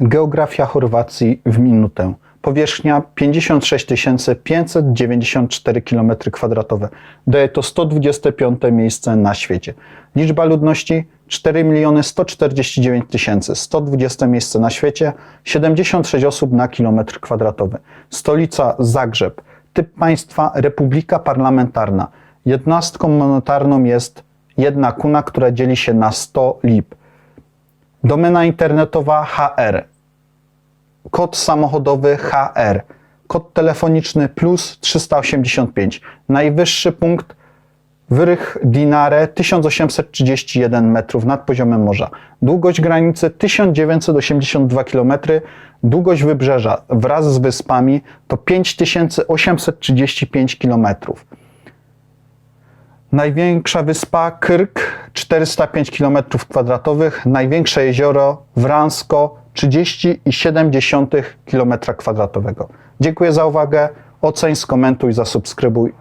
Geografia Chorwacji w minutę. Powierzchnia 56 594 km2. Daje to 125 miejsce na świecie. Liczba ludności 4 149 000. 120 miejsce na świecie. 76 osób na kilometr kwadratowy. Stolica Zagrzeb. Typ państwa Republika Parlamentarna. Jednostką monetarną jest jedna kuna, która dzieli się na 100 lip. Domena internetowa HR. Kod samochodowy HR. Kod telefoniczny plus 385. Najwyższy punkt Wyrych Dinare 1831 metrów nad poziomem morza. Długość granicy 1982 km. Długość wybrzeża wraz z wyspami to 5835 km. Największa wyspa Krk 405 km2, największe jezioro Wransko 30,7 km2. Dziękuję za uwagę. Oceń, skomentuj, zasubskrybuj